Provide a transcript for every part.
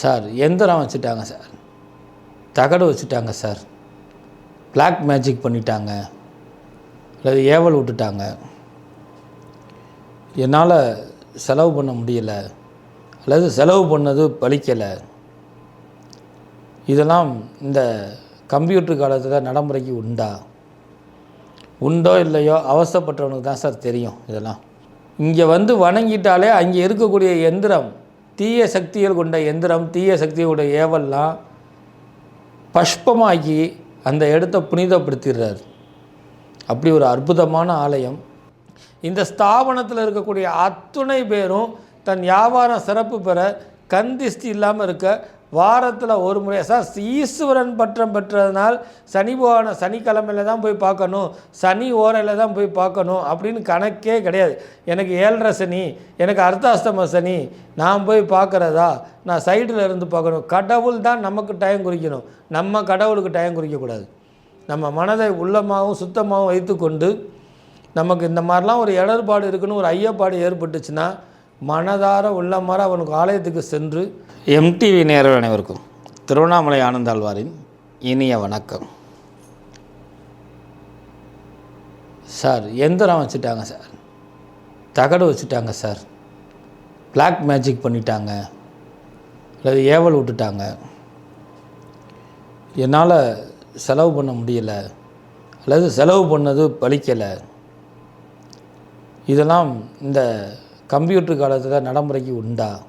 Sir எந்திரம் வச்சுட்டாங்க sir. தகடு வச்சுட்டாங்க சார். பிளாக் மேஜிக் பண்ணிட்டாங்க. அல்லது ஏவல் விட்டுட்டாங்க. என்னால் செலவு பண்ண முடியல. அல்லது செலவு பண்ணது பலிக்கலை. இதெல்லாம் இந்த கம்ப்யூட்டர் காலத்தில் நடைமுறைக்கு உண்டா? உண்டோ இல்லையோ? அவசரப்பட்டவனுக்கு தான் சார் தெரியும் இதெல்லாம். இங்கே வந்து வணங்கிட்டாலே அங்கே இருக்கக்கூடிய எந்திரம் தீய சக்திகள் கொண்ட எந்திரம் தீய சக்திகள் கொண்ட ஏவல்லாம் பஷ்பமாக்கி அந்த இடத்த புனிதப்படுத்திடுறார். அப்படி ஒரு அற்புதமான ஆலயம். இந்த ஸ்தாபனத்தில் இருக்கக்கூடிய அத்துணை பேரும் தன் வியாபாரம் சிறப்பு பெற கந்திஷ்டி இல்லாமல் இருக்க வாரத்தில் ஒரு முறை. சார் ஈஸ்வரன் பற்றம் பெற்றதுனால் சனி போன சனிக்கிழமையில தான் போய் பார்க்கணும் சனி ஓரையில் தான் போய் பார்க்கணும் அப்படின்னு கணக்கே கிடையாது. எனக்கு ஏழரை சனி எனக்கு அர்த்தாஸ்தம சனி நான் போய் பார்க்குறதா? நான் சைடில் இருந்து பார்க்கணும். கடவுள் தான் நமக்கு டைம் குறிக்கணும். நம்ம கடவுளுக்கு டைம் குறிக்கக்கூடாது. நம்ம மனதை உள்ளமாகவும் சுத்தமாகவும் வைத்துக்கொண்டு நமக்கு இந்த மாதிரிலாம் ஒரு இடர்பாடு இருக்குன்னு ஒரு ஐயப்பாடு ஏற்பட்டுச்சுன்னா மனதார உள்ளமாற அவனுக்கு ஆலயத்துக்கு சென்று எம்டிவி நேரர் அனைவருக்கும் திருவண்ணாமலை ஆனந்தாழ்வாரின் இனிய வணக்கம். சார் எந்திரம் வச்சுட்டாங்க சார். தகடு வச்சுட்டாங்க சார். பிளாக் மேஜிக் பண்ணிட்டாங்க. அல்லது ஏவல் விட்டுட்டாங்க. என்னால் செலவு பண்ண முடியல. அல்லது செலவு பண்ணது பலிக்கலை. இதெல்லாம் இந்த கம்ப்யூட்டர் காலத்தில் நடைமுறைக்கு உண்டா?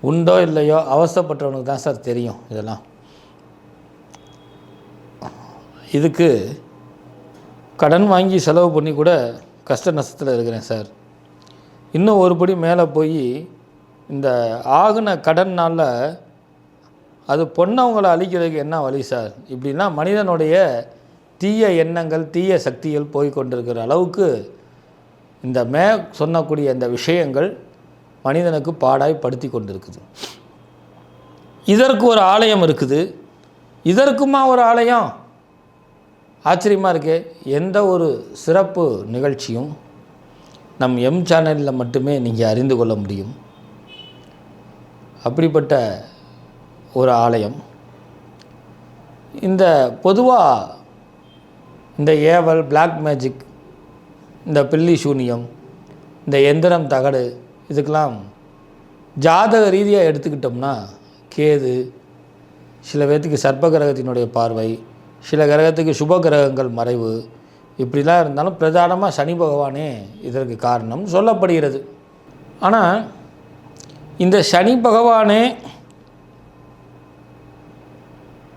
உண்டோ இல்லையோ? அவசரப்பட்டவனுக்கு தான் சார் தெரியும் இதெல்லாம். இதுக்கு கடன் வாங்கி செலவு பண்ணி கூட கஷ்ட நஷ்டத்தில் இருக்கிறேன் சார். இன்னும் ஒரு படி மேலே போய் இந்த ஆகுன கடன்னால் அது பொண்ணவங்களை அழிக்கிறதுக்கு என்ன வழி சார்? இப்படின்னா மனிதனுடைய தீய எண்ணங்கள் தீய சக்திகள் போய் கொண்டிருக்கிற அளவுக்கு இந்த மே சொன்னக்கூடிய இந்த விஷயங்கள் மனிதனுக்கு பாடாய் படுத்தி கொண்டிருக்குது. இதற்கு ஒரு ஆலயம் இருக்குது. இதற்குமா ஒரு ஆலயம்? ஆச்சரியமாக இருக்கே. எந்த ஒரு சிறப்பு நிகழ்ச்சியும் நம் எம் சேனலில் மட்டுமே நீங்கள் அறிந்து கொள்ள முடியும். அப்படிப்பட்ட ஒரு ஆலயம். இந்த பொதுவாக இந்த ஏவல் பிளாக் மேஜிக் இந்த பில்லி சூனியம் இந்த எந்திரம் தகடு இதுக்கெல்லாம் ஜாதக ரீதியாக எடுத்துக்கிட்டோம்னா கேது சில பேர்த்துக்கு சர்ப்ப கிரகத்தினுடைய பார்வை சில கிரகத்துக்கு சுப கிரகங்கள் மறைவு இப்படிலாம் இருந்தாலும் பிரதானமாக சனி பகவானே இதற்கு காரணம் சொல்லப்படுகிறது. ஆனால் இந்த சனி பகவானே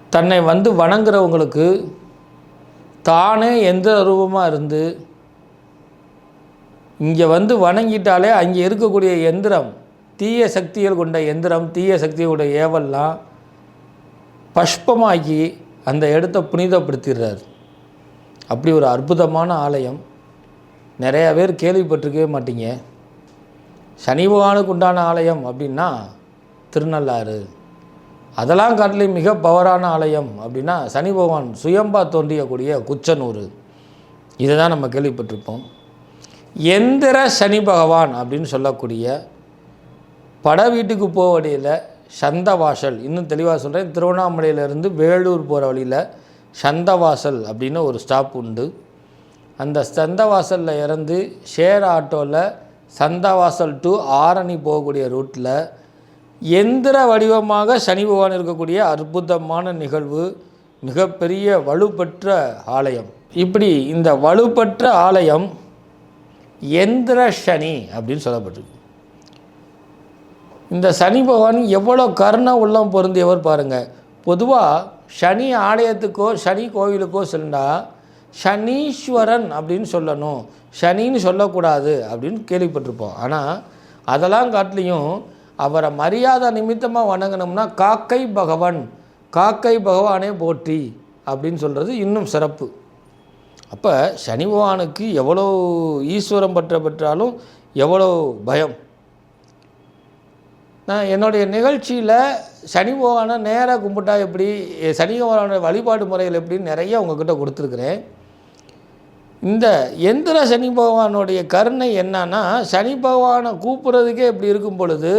தன்னை வந்து வணங்குறவங்களுக்கு தானே எந்த ரூபமாக இருந்து இங்கே வந்து வணங்கிட்டாலே அங்கே இருக்கக்கூடிய எந்திரம் தீய சக்திகள் கொண்ட எந்திரம் தீய சக்தியோட ஏவல்லாம் பஷ்பமாக்கி அந்த இடத்த புனிதப்படுத்திடுறார். அப்படி ஒரு அற்புதமான ஆலயம். நிறையா பேர் கேள்விப்பட்டிருக்கவே மாட்டீங்க. சனி பகவானுக்கு உண்டான ஆலயம் அப்படின்னா திருநள்ளாறு. அதெல்லாம் காட்டிலும் மிக பவரான ஆலயம் அப்படின்னா சனி பகவான் சுயம்பா தோன்றியக்கூடிய குச்சனூர். இதை தான் நம்ம கேள்விப்பட்டிருப்போம். எந்திர சனி பகவான் அப்படின்னு சொல்லக்கூடிய பட வீட்டுக்கு போக வழியில் சந்தவாசல். இன்னும் தெளிவாக சொல்கிறேன் திருவண்ணாமலையிலேருந்து வேலூர் போகிற வழியில் சந்தவாசல் அப்படின்னு ஒரு ஸ்டாப் உண்டு. அந்த சந்தவாசலில் இறந்து ஷேர் ஆட்டோவில் சந்தவாசல் டு ஆரணி போகக்கூடிய ரூட்டில் எந்திர வடிவமாக சனி பகவான் இருக்கக்கூடிய அற்புதமான நிகழ்வு மிகப்பெரிய வலுப்பெற்ற ஆலயம். இப்படி இந்த வலுப்பெற்ற ஆலயம் எந்திர சனி அப்படின்னு சொல்லப்பட்டிருக்கு. இந்த சனி பகவான் எவ்வளோ கருணை உள்ளம் பொருந்தியவர் பாருங்கள் பொதுவாக சனி ஆலயத்துக்கோ சனி கோவிலுக்கோ சென்றால் சனீஸ்வரன் அப்படின்னு சொல்லணும். சனின்னு சொல்லக்கூடாது அப்படின்னு கேள்விப்பட்டிருப்போம். ஆனால் அதெல்லாம் காட்டிலையும் அவரை மரியாதை நிமித்தமாக வணங்கினோம்னா காக்கை பகவன் காக்கை பகவானே போற்றி அப்படின்னு சொல்கிறது இன்னும் சிறப்பு. அப்போ சனி பகவானுக்கு எவ்வளோ ஈஸ்வரம் பற்ற பெற்றாலும் எவ்வளோ பயம். நான் என்னுடைய நிகழ்ச்சியில் சனி பகவானை நேராக கும்பிட்டா எப்படி சனி பகவானோட வழிபாடு முறைகள் எப்படின்னு நிறைய உங்ககிட்ட கொடுத்துருக்குறேன். இந்த எந்திர சனி பகவானுடைய கருணை என்னன்னா சனி பகவானை கூப்பிட்றதுக்கே இப்படி இருக்கும் பொழுது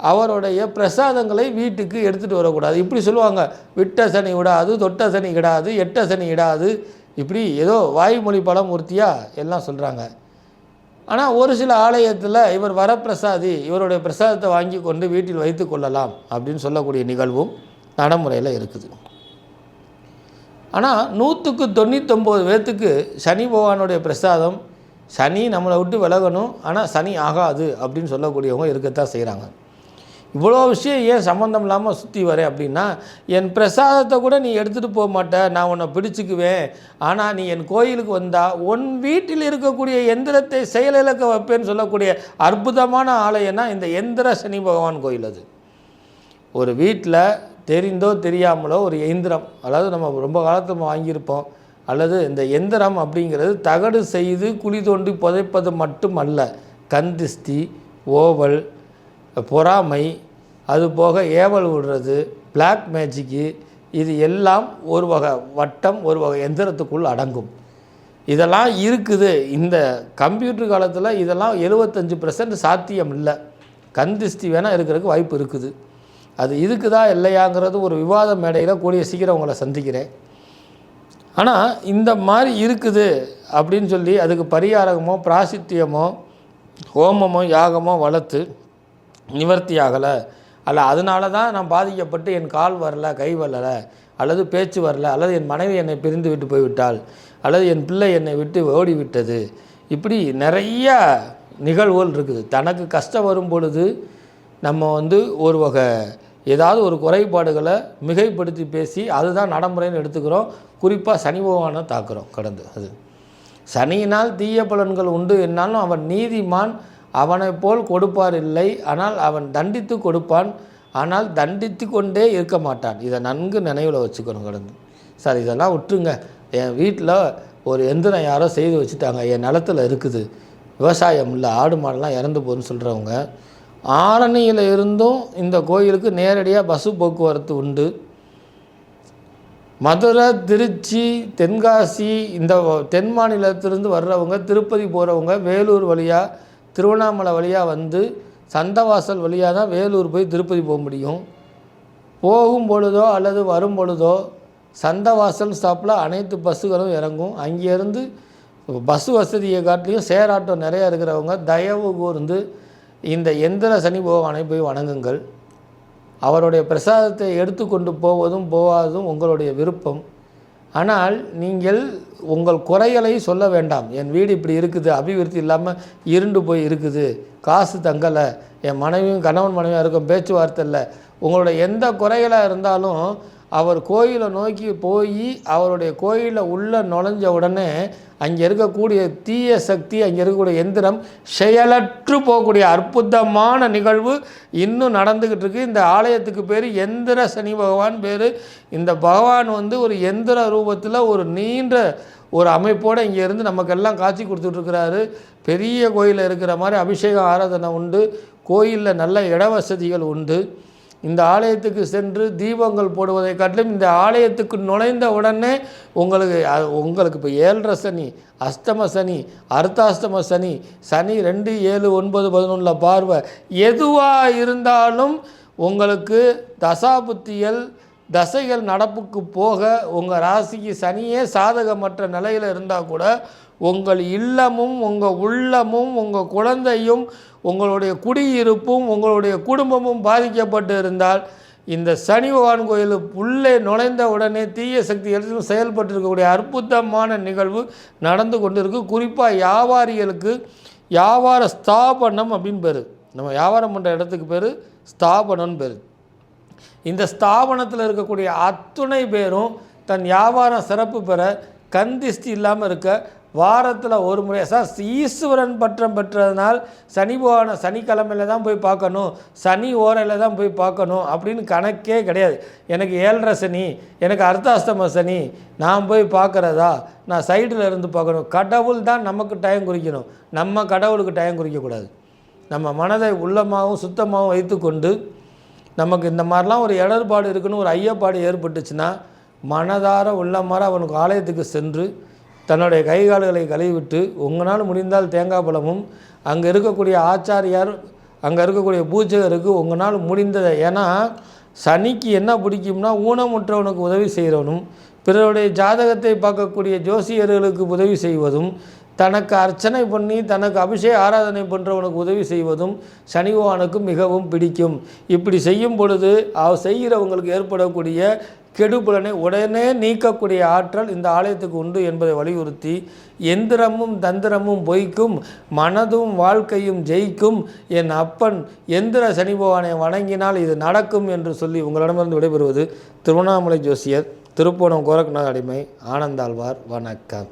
அவருடைய பிரசாதங்களை வீட்டுக்கு எடுத்துகிட்டு வரக்கூடாது. இப்படி சொல்லுவாங்க விட்ட சனி விடாது தொட்ட சனி கிடாது எட்ட சனி இடாது இப்படி ஏதோ வாய்மொழி படம் ஒருத்தியாக எல்லாம் சொல்கிறாங்க ஆனால் ஒரு சில ஆலயத்தில் இவர் வரப்பிரசாதி இவருடைய பிரசாதத்தை வாங்கி கொண்டு வீட்டில் வைத்து கொள்ளலாம் அப்படின்னு சொல்லக்கூடிய நிகழ்வும் நடைமுறையில் இருக்குது. ஆனால் நூற்றுக்கு தொண்ணூத்தொம்பது பேர்த்துக்கு சனி பகவானுடைய பிரசாதம் சனி நம்மளை விட்டு விலகணும் ஆனால் சனி ஆகாது அப்படின்னு சொல்லக்கூடியவங்க இருக்கத்தான் செய்கிறாங்க இவ்வளோ விஷயம் ஏன் சம்மந்தம் இல்லாமல் சுற்றி வரேன் அப்படின்னா என் பிரசாதத்தை கூட நீ எடுத்துகிட்டு போக மாட்ட நான் உன்னை பிடிச்சிக்குவேன். ஆனால் நீ என் கோயிலுக்கு வந்தால் உன் வீட்டில் இருக்கக்கூடிய எந்திரத்தை செயலிழக்க வைப்பேன்னு சொல்லக்கூடிய அற்புதமான ஆலயம்னா இந்த எந்திர சனி பகவான் கோயில் அது. ஒரு வீட்டில் தெரிந்தோ தெரியாமலோ ஒரு எந்திரம் அதாவது நம்ம ரொம்ப காலத்தில் நம்ம வாங்கியிருப்போம் அல்லது இந்த எந்திரம் அப்படிங்கிறது தகடு செய்து குழி தோண்டி புதைப்பது மட்டும் அல்ல கந்திஸ்தி ஓவல் பொறாமை அது போக ஏவல் விடுறது பிளாக் மேஜிக்கு இது எல்லாம் ஒரு வகை வட்டம் ஒரு வகை எந்திரத்துக்குள் அடங்கும். இதெல்லாம் இருக்குது. இந்த கம்ப்யூட்டர் காலத்தில் இதெல்லாம் எழுபத்தஞ்சு பர்சன்ட் சாத்தியம் இல்லை கந்திஸ்தி வேணால் இருக்கிறதுக்கு வாய்ப்பு இருக்குது. அது இருக்குதா இல்லையாங்கிறது ஒரு விவாத மேடையில் கூடிய சீக்கிரம் உங்களை சந்திக்கிறேன். ஆனால் இந்த மாதிரி இருக்குது அப்படின்னு சொல்லி அதுக்கு பரிகாரமோ பிராசித்தியமோ ஹோமமோ யாகமோ வளர்த்து நிவர்த்தி ஆகலை. அல்ல அதனால தான் நான் பாதிக்கப்பட்டு என் கால் வரல கை வரல அல்லது பேச்சு வரல அல்லது என் மனைவி என்னை பிரிந்து விட்டு போய்விட்டால் அல்லது என் பிள்ளை என்னை விட்டு ஓடிவிட்டது. இப்படி நிறைய நிகழ்வுகள் இருக்குது. தனக்கு கஷ்டம் வரும் பொழுது நம்ம வந்து ஒரு வகை ஏதாவது ஒரு குறைபாடுகளை மிகைப்படுத்தி பேசி அதுதான் நடைமுறைன்னு எடுத்துக்கிறோம். குறிப்பாக சனி பகவானை தாக்குறோம் கடந்து. அது சனியினால் தீய பலன்கள் உண்டு. என்னாலும் அவன் நீதிமான் அவனைப் போல் கொடுப்பார் இல்லை. ஆனால் அவன் தண்டித்து கொடுப்பான். ஆனால் தண்டித்து கொண்டே இருக்க மாட்டான். இதை நன்கு நினைவில் வச்சுக்கணும் கடந்து சார் இதெல்லாம் விட்டுருங்க. என் வீட்டில் ஒரு எந்திரம் யாரோ செய்து வச்சுட்டாங்க. என் நிலத்துல இருக்குது. விவசாயம் இல்லை. ஆடு மாடெல்லாம் இறந்து போகுதுன்னு சொல்கிறவங்க ஆரணியில் இருந்தும் இந்த கோயிலுக்கு நேரடியாக பஸ்ஸு போக்குவரத்து உண்டு. மதுரை திருச்சி தென்காசி இந்த தென் மாநிலத்திலிருந்து வர்றவங்க திருப்பதி போகிறவங்க வேலூர் வழியாக திருவண்ணாமலை வழியாக வந்து சந்தவாசல் வழியாக தான் வேலூர் போய் திருப்பதி போக முடியும். போகும் பொழுதோ அல்லது வரும் பொழுதோ சந்தவாசல் ஸ்டாப்பில் அனைத்து பஸ்ஸுகளும் இறங்கும். அங்கேருந்து பஸ் வசதியை காட்டிலையும் சேர் ஆட்டோ நிறையா இருக்கிறவங்க தயவு கூர்ந்து இந்த எந்திர சனி பகவானை போய் வணங்குங்கள். அவருடைய பிரசாதத்தை எடுத்துக்கொண்டு போவதும் போகாததும் உங்களுடைய விருப்பம். ஆனால் நீங்கள் உங்கள் குறைகளை சொல்ல வேண்டாம். என் வீடு இப்படி இருக்குது அபிவிருத்தி இல்லாமல் இருண்டு போய் இருக்குது. காசு தங்கலை. என் மனைவியும் கணவன் மனைவியாக இருக்கும் பேச்சுவார்த்தை இல்லை. உங்களோட எந்த குறைகளாக இருந்தாலும் அவர் கோயிலை நோக்கி போய் அவருடைய கோயிலில் உள்ளே நுழைஞ்ச உடனே அங்கே இருக்கக்கூடிய தீய சக்தி அங்கே இருக்கக்கூடிய எந்திரம் செயலற்று போகக்கூடிய அற்புதமான நிகழ்வு இன்னும் நடந்துக்கிட்டு இருக்குது இந்த ஆலயத்துக்கு பேர் எந்திர சனி பகவான் பேர். இந்த பகவான் வந்து ஒரு எந்திர ரூபத்தில் ஒரு நீண்ட ஒரு அமைப்போடு இங்கே இருந்து நமக்கெல்லாம் காட்சி கொடுத்துட்ருக்கிறாரு பெரிய கோயிலில் இருக்கிற மாதிரி அபிஷேக ஆராதனை உண்டு. கோயிலில் நல்ல இட வசதிகள் உண்டு. இந்த ஆலயத்துக்கு சென்று தீபங்கள் போடுவதை காட்டிலும் இந்த ஆலயத்துக்கு நுழைந்த உடனே உங்களுக்கு உங்களுக்கு இப்போ ஏழரை சனி அஷ்டம சனி அர்த்தாஷ்டம சனி சனி ரெண்டு ஏழு ஒன்பது பதினொன்றில் பார்வை. எதுவாக இருந்தாலும் உங்களுக்கு தசாபுத்தியல் தசைகள் நடப்புக்கு போக உங்கள் ராசிக்கு சனியே சாதகமற்ற நிலையில் இருந்தால் கூட உங்கள் இல்லமும் உங்கள் உள்ளமும் உங்கள் குழந்தையும் உங்களுடைய குடியிருப்பும் உங்களுடைய குடும்பமும் பாதிக்கப்பட்டு இருந்தால் இந்த சனி பகவான் கோயில் உள்ளே நுழைந்த உடனே தீய சக்தி எடுத்து செயல்பட்டு இருக்கக்கூடிய அற்புதமான நிகழ்வு நடந்து கொண்டிருக்கு. குறிப்பாக வியாபாரிகளுக்கு வியாபார ஸ்தாபனம் அப்படின்னு பேர். நம்ம வியாபாரம் பண்ணுற இடத்துக்கு பேர் ஸ்தாபனம்னு பேர். இந்த ஸ்தாபனத்தில் இருக்கக்கூடிய அத்துணை பேரும் தன் வியாபாரம் சிறப்பு பெற கந்திஷ்டி இல்லாமல் இருக்க வாரத்தில் ஒரு முறை சார் ஈஸ்வரன் பற்றம் பெற்றதுனால் சனி போவான சனிக்கிழமையில தான் போய் பார்க்கணும் சனி ஓரையில் தான் போய் பார்க்கணும் அப்படின்னு கணக்கே கிடையாது. எனக்கு ஏழரை சனி எனக்கு அர்த்தாஷ்டம சனி நான் போய் பார்க்குறதா? நான் சைடில் இருந்து பார்க்கணும். கடவுள் தான் நமக்கு டைம் குறிக்கணும். நம்ம கடவுளுக்கு டைம் குறிக்கக்கூடாது. நம்ம மனதை உள்ளமாகவும் சுத்தமாகவும் வைத்துக்கொண்டு நமக்கு இந்த மாதிரிலாம் ஒரு இடர்பாடு இருக்குன்னு ஒரு ஐயப்பாடு ஏற்பட்டுச்சுன்னா மனதார உள்ளமாற அவனுக்கு ஆலயத்துக்கு சென்று தன்னுடைய கை கால்களை கழுவிவிட்டு உங்களால் முடிந்தால் தேங்காய் பழமும் அங்கே இருக்கக்கூடிய ஆச்சாரியார் அங்கே இருக்கக்கூடிய பூஜகருக்கு உங்களால் முடிந்ததை. ஏன்னா சனிக்கு என்ன பிடிக்கும்னா ஊனமுற்றவனுக்கு உதவி செய்கிறவனும் பிறருடைய ஜாதகத்தை பார்க்கக்கூடிய ஜோசியர்களுக்கு உதவி செய்வதும் தனக்கு அர்ச்சனை பண்ணி தனக்கு அபிஷேக ஆராதனை பண்ணுறவனுக்கு உதவி செய்வதும் சனி பகவானுக்கு மிகவும் பிடிக்கும். இப்படி செய்யும் பொழுது அவ செய்கிறவங்களுக்கு ஏற்படக்கூடிய கெடுபலனை உடனே நீக்கக்கூடிய ஆற்றல் இந்த ஆலயத்துக்கு உண்டு என்பதை வலியுறுத்தி எந்திரமும் தந்திரமும் பொய்க்கும் மனதும் வாழ்க்கையும் ஜெயிக்கும். என் அப்பன் எந்திர சனி பகவானை வணங்கினால் இது நடக்கும் என்று சொல்லி உங்களிடமிருந்து விடைபெறுவது திருவண்ணாமலை ஜோசியர் திருப்போணம் கோரக்நாத் அடிமை ஆனந்தாழ்வார். வணக்கம்.